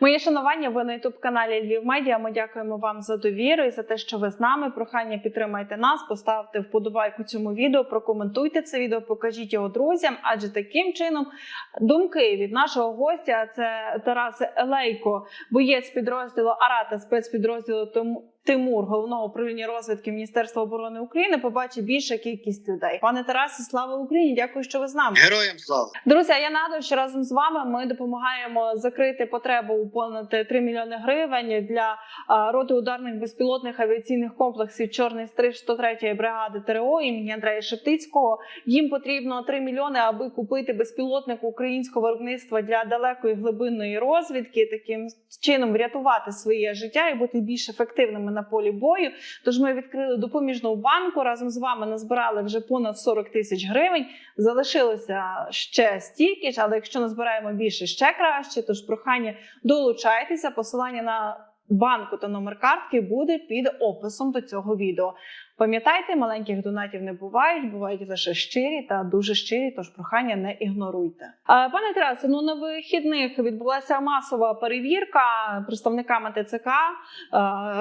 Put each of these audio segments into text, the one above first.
Мої шанування, ви на ютуб каналі Львів Медіа. Ми дякуємо вам за довіру і за те, що ви з нами. Прохання підтримайте нас, поставте вподобайку цьому відео, прокоментуйте це відео, покажіть його друзям. Адже таким чином думки від нашого гостя це Тарас Елейко, боєць підрозділу Арата, спецпідрозділу Тому. Тимур головного управління розвідки Міністерства оборони України побачить більша кількість людей. Пане Тарасе, слава Україні! Дякую, що ви з нами. Героям слава! Друзі, я нагадую, що разом з вами ми допомагаємо закрити потребу у понад 3 мільйони гривень для роти ударних безпілотних авіаційних комплексів Чорний стриж 103-ї бригади ТРО імені Андрея Шептицького. Їм потрібно 3 мільйони, аби купити безпілотник українського виробництва для далекої глибинної розвідки, таким чином врятувати своє життя і бути більш ефективними на полі бою. Тож ми відкрили допоміжну банку. Разом з вами назбирали вже понад 40 тисяч гривень. Залишилося ще стільки ж, але якщо назбираємо більше, ще краще. Тож прохання долучайтеся. Посилання на банку та номер картки буде під описом до цього відео. Пам'ятайте, маленьких донатів не бувають, бувають лише щирі та дуже щирі. Тож прохання не ігноруйте. Пане Тарасе, ну на вихідних відбулася масова перевірка представниками ТЦК.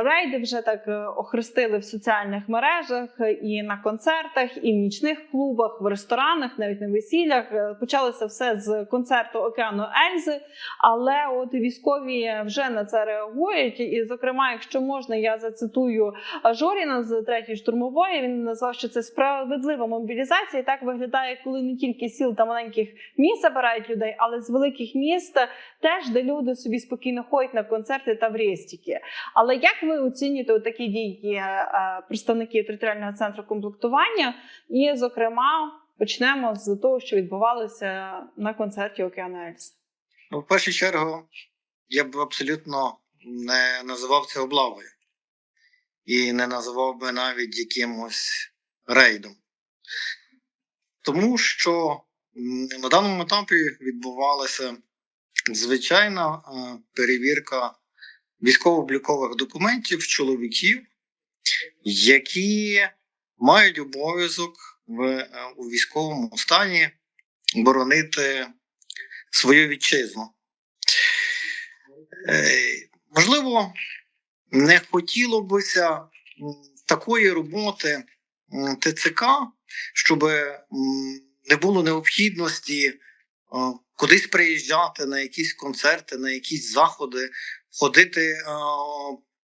Рейди вже так е, охрестили в соціальних мережах і на концертах, і в нічних клубах, в ресторанах, навіть на весіллях. Е, Почалося все з концерту Океану Ельзи. Але от військові вже на це реагують. І, зокрема, якщо можна, я зацитую Жоріна з третьої штурмової. Він назвав, що це справедлива мобілізація. І так виглядає, коли не тільки сіл та маленьких міст забирають людей, але з великих міст теж, де люди собі спокійно ходять на концерти та в рестіки. Але як ви оцінюєте такі дії е, представників територіального центру комплектування? І, зокрема, почнемо з того, що відбувалося на концерті Океана Ельзи. Ну, в першу чергу, я б абсолютно не називав це облавою і не називав би навіть якимось рейдом. Тому що на даному етапі відбувалася звичайна е, перевірка військово-облікових документів чоловіків, які мають обов'язок в, е, у військовому стані боронити свою вітчизну. Е, можливо, не хотіло бися такої роботи ТЦК, щоб не було необхідності кудись приїжджати на якісь концерти, на якісь заходи, ходити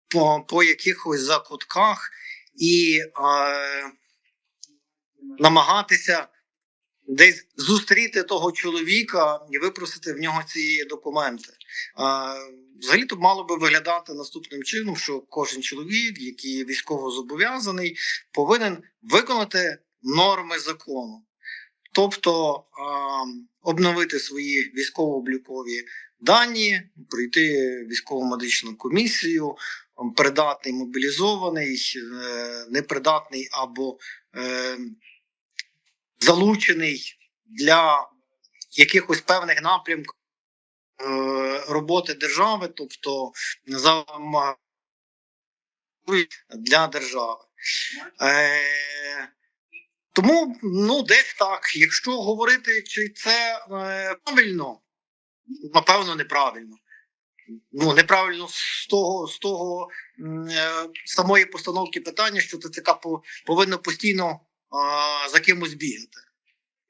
по, по якихось закутках і намагатися десь зустріти того чоловіка і випросити в нього ці документи. Взагалі то мало би виглядати наступним чином, що кожен чоловік, який військово зобов'язаний, повинен виконати норми закону, тобто обновити свої військово-облікові дані, пройти військово-медичну комісію, придатний мобілізований, е, непридатний або е, залучений для якихось певних напрямків е, роботи держави, тобто за для держави. Е, тому ну десь так. Якщо говорити, чи це е, правильно, напевно, неправильно. Ну, неправильно з того, з того е, самої постановки питання, що ТЦК повинно постійно за кимось бігати.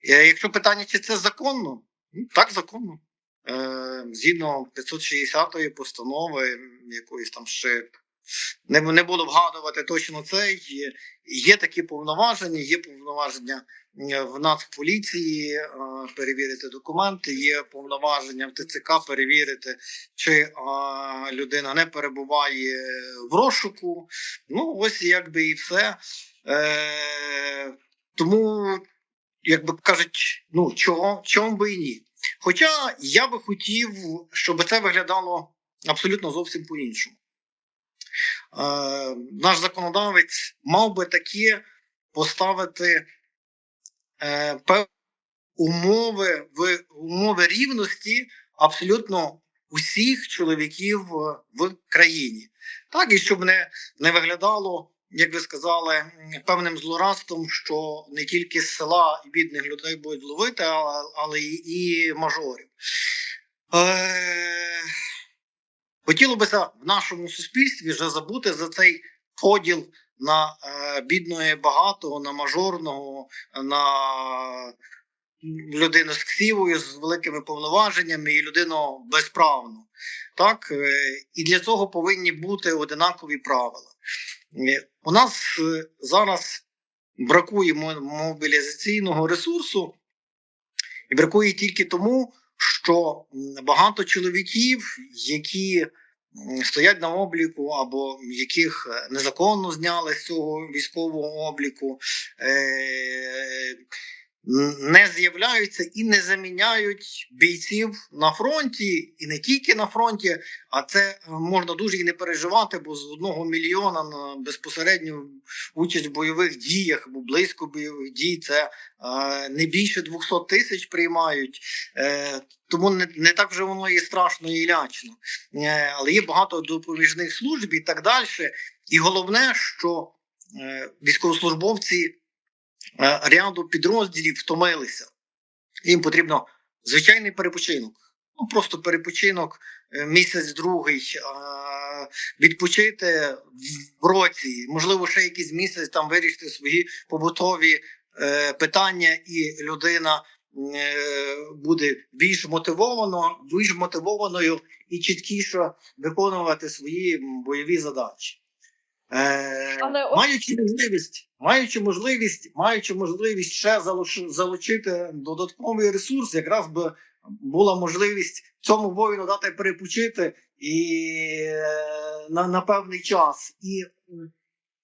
Е, Якщо питання, чи це законно, ну, так законно. Е, Згідно 560-ї постанови, якоїсь там ще не, не буду вгадувати точно це. Є, є такі повноваження, є повноваження е, в Нацполіції перевірити документи, є повноваження в ТЦК перевірити, чи е, людина не перебуває в розшуку. Ну, ось якби і все. Е, тому, як би кажуть, ну чого, чому би і ні. Хоча я би хотів, щоб це виглядало абсолютно зовсім по-іншому. Е, наш законодавець мав би таке поставити е, певні умови в умови рівності абсолютно усіх чоловіків в країні. Так, і щоб не, не виглядало як ви сказали, певним злорадством, що не тільки з села і бідних людей будуть ловити, але і мажорів. Е, Хотілося б в нашому суспільстві вже забути за цей поділ на е, бідного і багатого, на мажорного, на людину з ксівою, з великими повноваженнями і людину безправну. Так? Е, і для цього повинні бути одинакові правила. Е, У нас е, зараз бракує мо- мобілізаційного ресурсу, і бракує тільки тому, що багато чоловіків, які стоять на обліку, або яких е, незаконно зняли з цього військового обліку, е- не з'являються і не заміняють бійців на фронті, і не тільки на фронті, а це можна дуже і не переживати, бо з одного мільйона на безпосередню участь в бойових діях або близько бойових дій це е, не більше 200 тисяч приймають. Е, тому не, не так вже воно і страшно і лячно. Е, але є багато допоміжних служб і так далі. І головне, що е, військовослужбовці ряду підрозділів втомилися. Їм потрібно звичайний перепочинок. Ну просто перепочинок е, місяць другий, е, відпочити в році, можливо, ще якийсь місяць там вирішити свої побутові е, питання, і людина е, буде більш мотивовано, більш мотивованою і чіткіше виконувати свої бойові задачі. Е, Але от- маючи можливість, маючи можливість, маючи можливість ще залучити додатковий ресурс, якраз би була можливість цьому воїну дати перепочити і е, на, на певний час, і,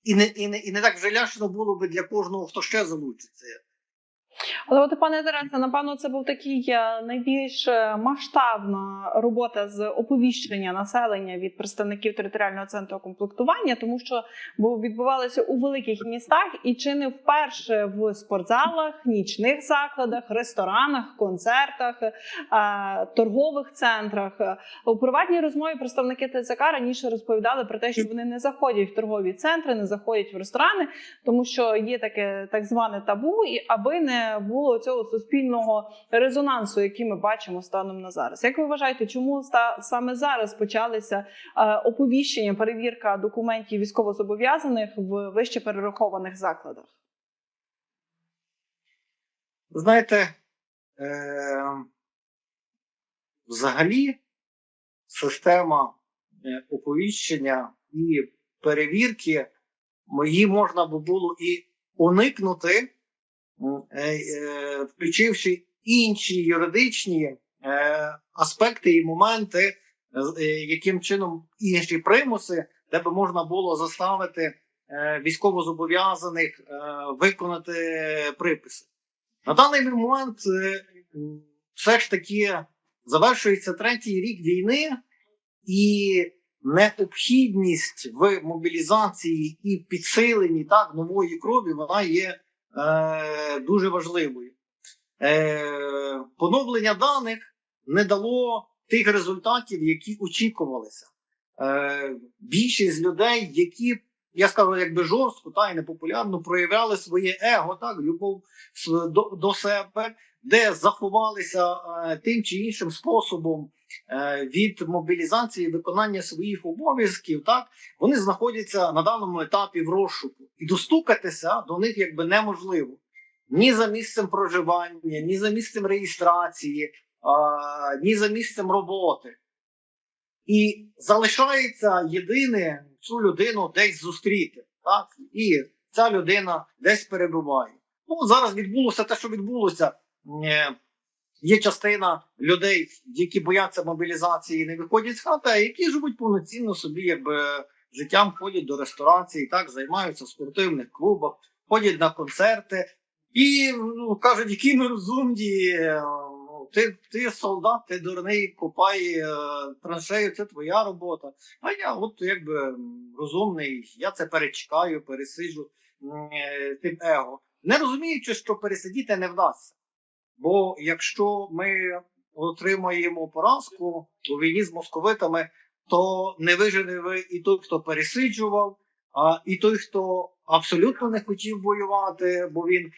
і, не, і, не, і не так вже ляшно було би для кожного, хто ще залучиться. Але от, пане Тарасе, напевно, це був такий е, найбільш е, масштабна робота з оповіщення населення від представників територіального центру комплектування, тому що відбувалося у великих містах і чи не вперше в спортзалах, нічних закладах, ресторанах, концертах, е, торгових центрах. У приватній розмові представники ТЦК раніше розповідали про те, що вони не заходять в торгові центри, не заходять в ресторани, тому що є таке так зване табу, і аби не було цього суспільного резонансу, який ми бачимо станом на зараз. Як ви вважаєте, чому саме зараз почалися е, оповіщення, перевірка документів військовозобов'язаних в вище перерахованих закладах? Знаєте, е, взагалі система е, оповіщення і перевірки мої можна би було і уникнути, включивши інші юридичні е, аспекти і моменти, е, яким чином інші примуси, де би можна було заставити е, військовозобов'язаних е, виконати приписи. На даний момент е, все ж таки завершується третій рік війни, і необхідність в мобілізації і підсиленні так нової крові вона є е, дуже важливою. Е, поновлення даних не дало тих результатів, які очікувалися. Е, більшість людей, які я скажу, якби жорстко та й непопулярно проявляли своє его, так любов до, себе, де заховалися тим чи іншим способом від мобілізації виконання своїх обов'язків, так вони знаходяться на даному етапі в розшуку, і достукатися до них якби неможливо ні за місцем проживання, ні за місцем реєстрації, ні за місцем роботи. І залишається єдине цю людину десь зустріти. Так? І ця людина десь перебуває. Ну, зараз відбулося те, що відбулося. Є частина людей, які бояться мобілізації і не виходять з хати, а які живуть повноцінно собі, якби життям ходять до ресторації, так, займаються в спортивних клубах, ходять на концерти. І ну, кажуть, які ми розумні, е, ти, ти солдат, ти дурний, копай е, траншею, це твоя робота. А я от якби розумний, я це перечекаю, пересиджу е, тим его. Не розуміючи, що пересидіти не вдасться. Бо якщо ми отримаємо поразку у війні з московитами, то не вижене ви і той, хто пересиджував, а і той, хто абсолютно не хотів воювати, бо він е,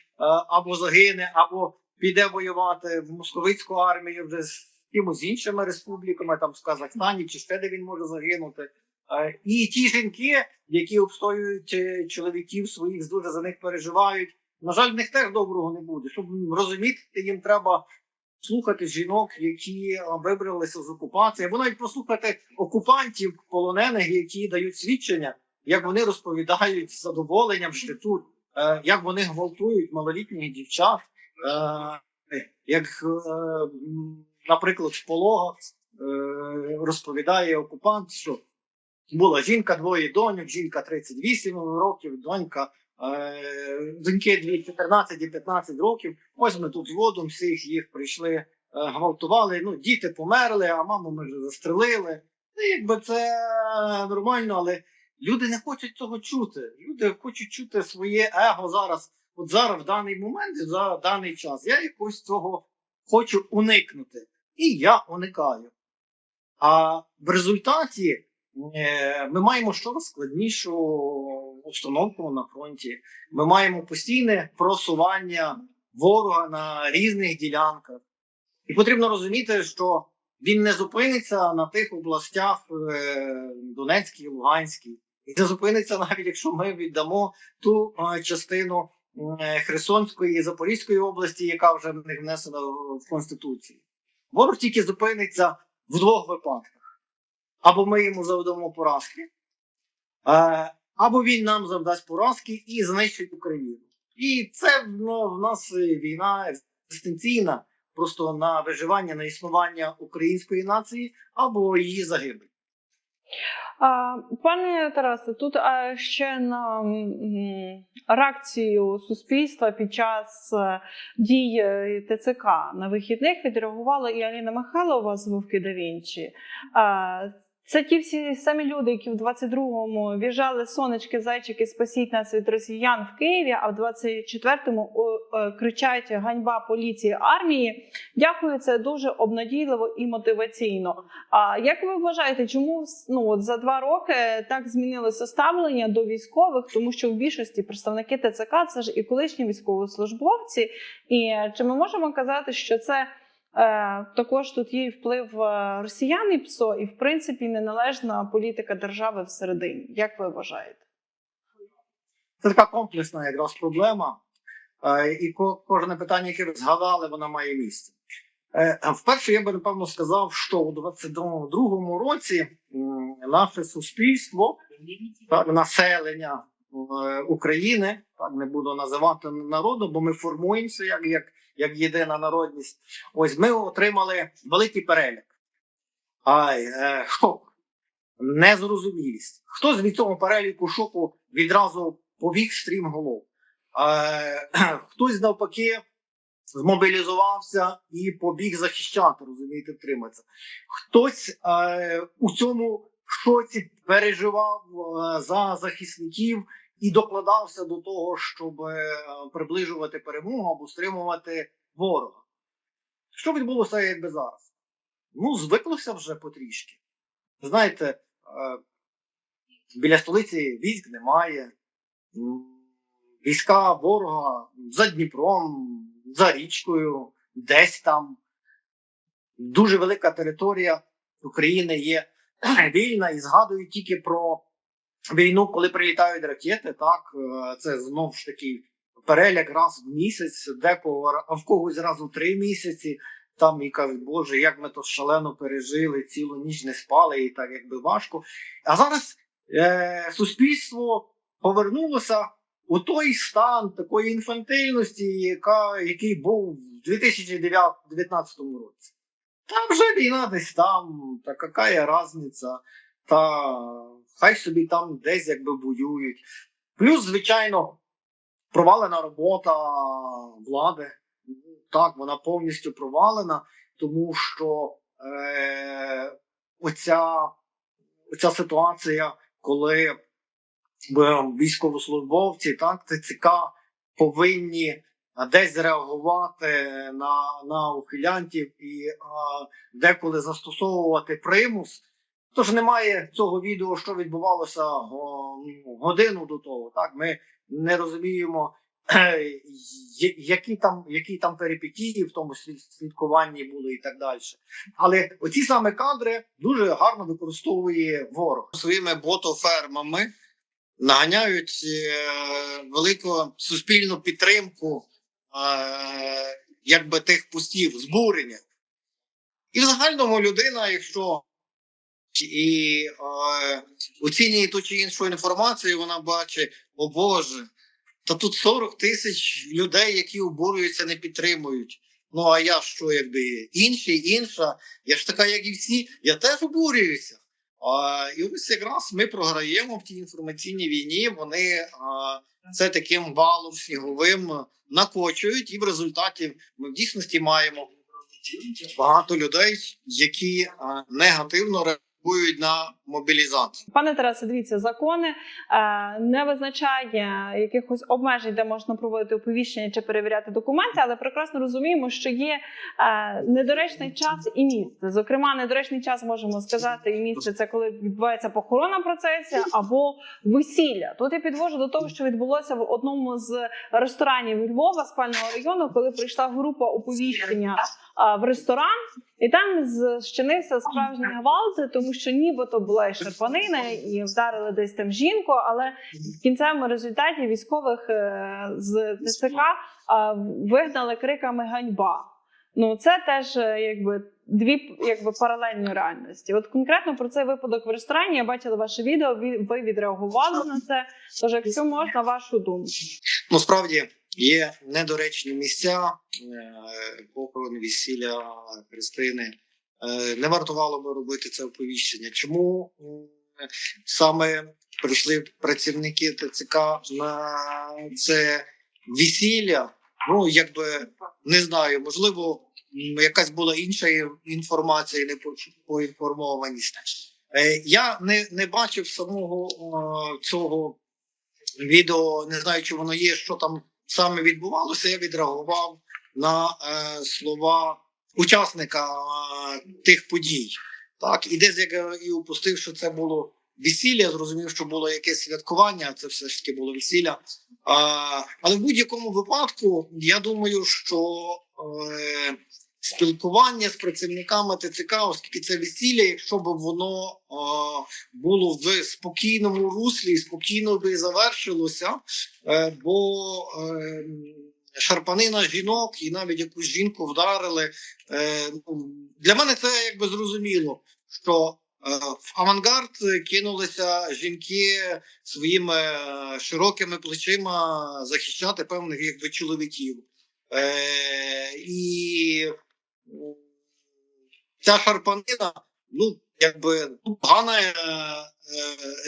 або загине, або піде воювати в московицьку армію вже з якимось іншими республіками, там в Казахстані чи ще де він може загинути. Е, І ті жінки, які обстоюють е, чоловіків своїх, дуже за них переживають. На жаль, в них теж доброго не буде. Щоб розуміти, їм треба слухати жінок, які е, вибралися з окупації, або навіть послухати окупантів, полонених, які дають свідчення, як вони розповідають з задоволенням, що тут, е, як вони гвалтують малолітніх дівчат, е, як, наприклад, в пологах розповідає окупант, що була жінка, двоє доньок, жінка 38 років, донька. Е, Доньки 14 і 15 років. Ось ми тут згодом всіх їх прийшли, е, гвалтували. Ну, діти померли, а маму ми вже застрелили. Ну, якби це нормально, але люди не хочуть цього чути. Люди хочуть чути своє его зараз, от зараз, в даний момент, за даний час. Я якось цього хочу уникнути. І я уникаю. А в результаті е, ми маємо щораз складнішу установку на фронті. Ми маємо постійне просування ворога на різних ділянках. І потрібно розуміти, що він не зупиниться на тих областях е, Донецькій, Луганській. І не зупиниться навіть якщо ми віддамо ту е, частину е, Херсонської і Запорізької області, яка вже в них внесена в Конституцію. Ворог тільки зупиниться в двох випадках: або ми йому завдамо поразки, або він нам завдасть поразки і знищить Україну. І це ну, в нас війна екзистенційна, просто на виживання, на існування української нації або її загибель. Пане Тарасе, тут ще на реакцію суспільства під час е, дій е, ТЦК на вихідних відреагувала і Аліна Михайлова з Вовки да Вінчі. Це ті всі самі люди, які в 22-му в'їжджали сонечки, зайчики, спасіть нас від росіян в Києві, а в 24-му е, кричать ганьба поліції армії. Дякую, це дуже обнадійливо і мотиваційно. А як ви вважаєте, чому ну от за два роки так змінилося ставлення до військових? Тому що в більшості представники ТЦК це ж і колишні військовослужбовці, і чи ми можемо казати, що це е, також тут є вплив е, росіян і ПСО, і в принципі неналежна політика держави всередині? Як ви вважаєте? Це така комплексна якраз проблема. Е, І кожне питання, яке ви згадали, воно має місце. Е, Вперше я би напевно сказав, що у 22-му році наше суспільство, так, населення е, України, так не буду називати народом, бо ми формуємося як, як, як єдина народність. Ось ми отримали великий перелік. Ай, е, шок, незрозумілість. Хтось від цього переліку шоку відразу побіг стрім голов. Е, хтось навпаки змобілізувався і побіг захищати, розумієте, втриматися. Хтось е, у цьому шоці переживав е, за захисників і докладався до того, щоб е, приближувати перемогу або стримувати ворога. Що відбулося якби зараз? Ну, звиклося вже потрішки. Знаєте, е, біля столиці військ немає. Війська ворога за Дніпром, за річкою, десь там. Дуже велика територія України є вільна і згадую тільки про війну, коли прилітають ракети. Так, е, це знову ж таки переляк раз в місяць, декого а в когось раз у три місяці. Там і кажуть, Боже, як ми то шалено пережили, цілу ніч не спали, і так якби важко. А зараз е, суспільство повернулося у той стан такої інфантильності, яка, який був в 2019 році. Там вже війна десь там, та яка різниця, та хай собі там десь якби воюють. Плюс, звичайно, провалена робота влади. Так, вона повністю провалена, тому що е, оця, оця ситуація, коли е, військовослужбовці, так, ТЦК повинні десь реагувати на, на ухилянтів і а, деколи застосовувати примус. Тож немає цього відео, що відбувалося ну, годину до того. Так, ми не розуміємо, які там, які там перипетії в тому слідкуванні були і так далі. Але оці саме кадри дуже гарно використовує ворог своїми ботофермами, наганяють е, велику суспільну підтримку е, якби тих пустів, збурення. І в загальному людина, якщо і е, оцінює ту чи іншу інформацію, вона бачить, о Боже, та тут 40 тисяч людей, які обурюються, не підтримують. Ну а я що, якби інші, інша, я ж така, як і всі, я теж обурююся. А, і ось якраз ми програємо в тій інформаційній війні. Вони а, це таким валом сніговим накочують, і в результаті ми в дійсності маємо багато людей, які а, негативно реагують на мобілізацію. Пане Тарасе, дивіться, закони е, не визначає якихось обмежень, де можна проводити оповіщення чи перевіряти документи, але прекрасно розуміємо, що є е, недоречний час і місце. Зокрема, недоречний час можемо сказати, і місце це коли відбувається похорона процесія або весілля. Тут я підвожу до того, що відбулося в одному з ресторанів Львова, спального району, коли прийшла група оповіщення а, в ресторан, і там зчинився справжній гвалт, тому що нібито була і шарпанина, і вдарили десь там жінку, але в кінцевому результаті військових е, з ТЦК вигнали криками ганьба. Ну це теж е, якби дві якби паралельні реальності. От конкретно про цей випадок в ресторані я бачила ваше відео. ви- Ви відреагували на це. Тож, якщо можна, вашу думку. Ну, справді є недоречні місця, е, похорон, весілля Христини. Е, Не вартувало би робити це оповіщення. Чому саме прийшли працівники ТЦК на це весілля? Ну, якби не знаю, можливо, якась була інша інформація, не по- поінформованість. Е, Я не, не бачив самого е, цього відео, не знаю, чи воно є, що там саме відбувалося. Я відреагував на е, слова учасника е, тих подій. Так, і десь як я і упустив, що це було весілля, зрозумів, що було якесь святкування, це все ж таки було весілля. А, але в будь-якому випадку, я думаю, що е, спілкування з працівниками ТЦК, оскільки це весілля, якщо б воно е, було в спокійному руслі, спокійно би завершилося, е, бо е, шарпанина жінок і навіть якусь жінку вдарили. Е, ну, Для мене це якби зрозуміло, що е, в авангард кинулися жінки своїми е, широкими плечима захищати певних якби чоловіків. Е, і ця шарпанина, ну, якби ну, погана е, е,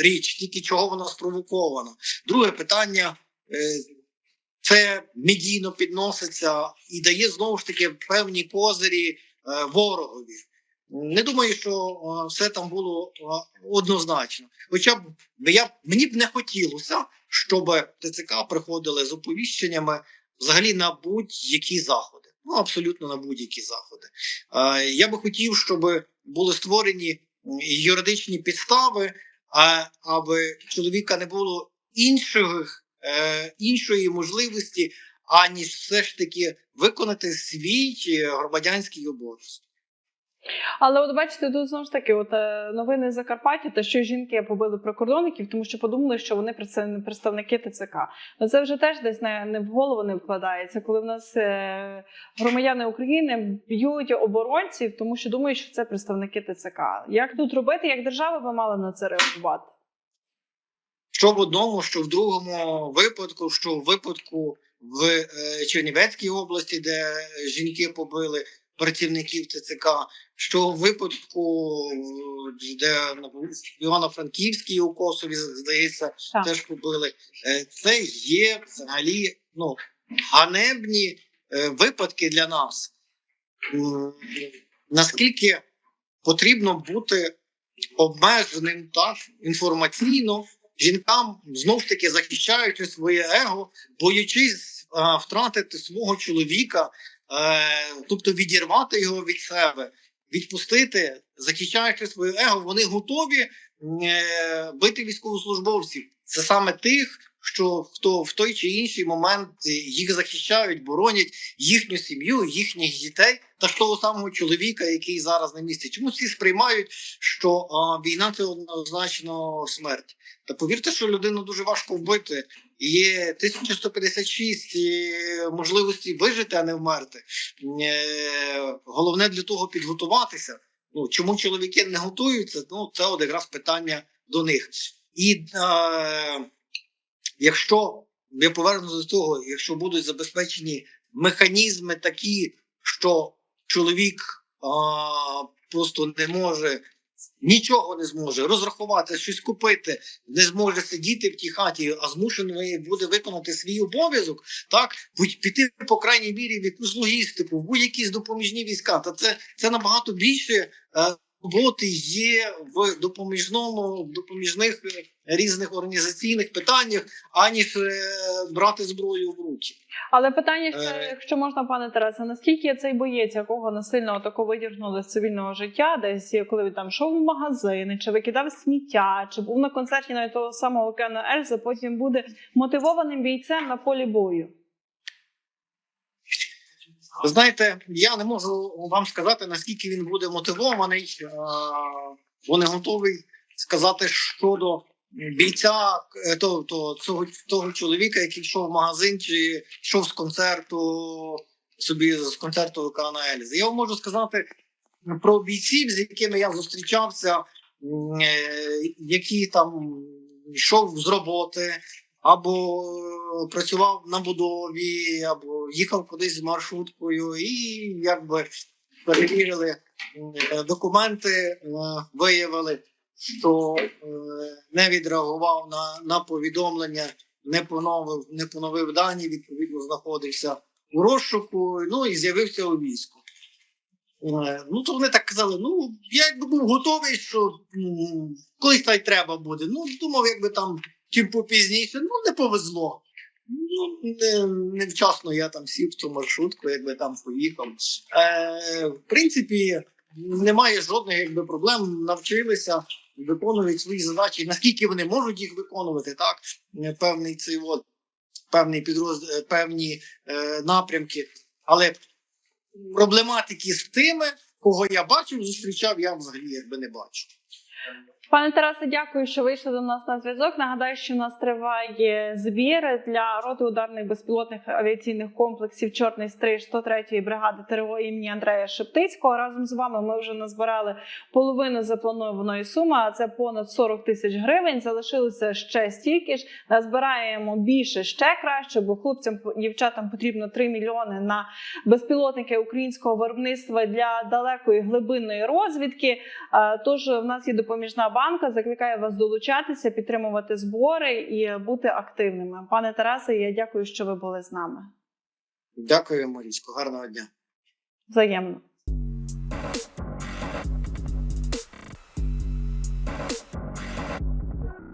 річ, тільки чого вона спровокована. Друге питання. Е, це медійно підноситься і дає знову ж таки певні козирі е, ворогові. Не думаю, що е, все там було е, однозначно. Хоча б я мені б не хотілося, щоб ТЦК приходили з оповіщеннями взагалі на будь-які заходи. Ну абсолютно на будь-які заходи. Я би хотів, щоб були створені юридичні підстави, аби чоловіка не було інших е, іншої можливості, аніж все ж таки виконати свій громадянський обов'язок. Але от бачите, тут знову ж таки, от е, новини Закарпаття, те, що жінки побили прикордонників, тому що подумали, що вони представники ТЦК. Ну це вже теж десь не, не в голову не вкладається, коли в нас е, громадяни України б'ють оборонців, тому що думають, що це представники ТЦК. Як тут робити? Як держава би мала на це реагувати? Що в одному, що в другому випадку, що в випадку в е, Чернівецькій області, де жінки побили працівників ТЦК, що в випадку, де на Івано-Франківській у Косові, здається, Так. теж побили. Е, Це є взагалі ну, ганебні е, випадки для нас. Наскільки потрібно бути обмеженим так інформаційно жінкам знов таки захищаючи своє его, боючись е, втратити свого чоловіка, тобто відірвати його від себе, відпустити, захищаючи своє его, вони готові е, бити військовослужбовців. Це саме тих, що в, то, в той чи інший момент їх захищають, боронять їхню сім'ю, їхніх дітей та ж того самого чоловіка, який зараз на місці. Чому всі сприймають, що а, війна це однозначно смерть? Та повірте, що людину дуже важко вбити. Є 1156 е, можливості вижити, а не вмерти. Е, Головне для того підготуватися. Ну чому чоловіки не готуються? Ну це от якраз питання до них. І е, якщо я повернуся до того, якщо будуть забезпечені механізми такі, що чоловік а, просто не може. Нічого не зможе розрахувати, щось купити, не зможе сидіти в тій хаті, а змушений буде виконати свій обов'язок, так піти по крайній мірі в якусь логістику, в будь-якісь допоміжні війська. Та це, це набагато більше е, роботи є в допоміжному, в допоміжних е, різних організаційних питаннях, аніж е, брати зброю в руки. Але питання ще, Е. якщо можна, пане Тарасе, наскільки цей боєць, якого насильно тако видірнули з цивільного життя, десь коли він там йшов в магазини, чи викидав сміття, чи був на концерті навіть того самого Океану Ельзи, потім буде мотивованим бійцем на полі бою. Ви знаєте, я не можу вам сказати, наскільки він буде мотивований. Е, Вони готовий сказати щодо бійця е, то, то, цього, того чоловіка, який йшов в магазин чи йшов з концерту собі з концерту Океана Ельзи. Я вам можу сказати про бійців, з якими я зустрічався, е, які там йшов з роботи, або е, працював на будові, або їхав кудись з маршруткою, і якби перевірили е, документи, е, виявили, що не відреагував на, на повідомлення, не поновив, не поновив дані, відповідно знаходився у розшуку, ну і з'явився у війську. Ну, то вони так казали: ну, я якби був готовий, що м, колись та й треба буде. Ну, думав, якби там чим попізніше, ну не повезло. Ну, не, невчасно я там сів в цю маршрутку, якби там поїхав. Е, в принципі, немає жодних якби, проблем. Навчилися, виконують свої задачі. Наскільки вони можуть їх виконувати, так? Е, Певний цей от, певний підрозділ, певні е, напрямки. Але проблематики з тими, кого я бачив, зустрічав, я взагалі якби не бачу. Пане Тарасе, дякую, що вийшли до нас на зв'язок. Нагадаю, що у нас триває збір для роти ударних безпілотних авіаційних комплексів Чорний стриж 103-ї бригади ТРО імені Андрея Шептицького. Разом з вами ми вже назбирали половину запланованої суми, а це понад 40 тисяч гривень. Залишилося ще стільки ж. Назбираємо більше ще краще, бо хлопцям дівчатам потрібно 3 мільйони на безпілотники українського виробництва для далекої глибинної розвідки. Тож в нас є допоміжна банка. Закликаю вас долучатися, підтримувати збори і бути активними. Пане Тарасе, я дякую, що ви були з нами. Дякую, Марічко. Гарного дня. Взаємно.